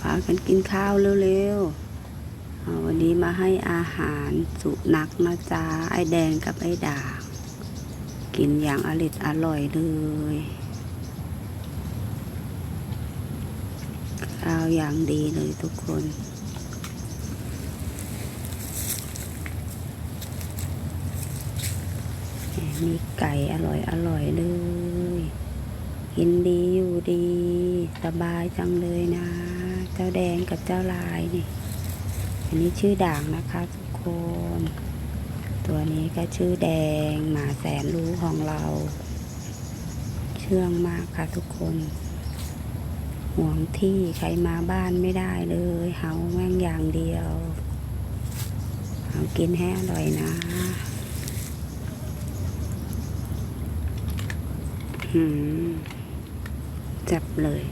พากันกินข้าวเร็วๆวันนี้มาให้อาหารสุนัขนะจ๊ะไอแดงกับไอด่างกินอย่างอริดอร่อยเลยข้าวอย่างดีเลยทุกคนมีไก่อร่อยอร่อยเลย กินดีอยู่ดี สบายจังเลยนะ เจ้าแดงกับเจ้าลายนี่ อันนี้ชื่อด่างนะคะทุกคน ตัวนี้ก็ชื่อแดงหมาแสนรู้ของเรา เชื่องมากค่ะทุกคนห่วงที่ใครมาบ้านไม่ได้เลยเฮาแม่งอย่างเดียวเฮากินให้อร่อยนะหืม จับเลย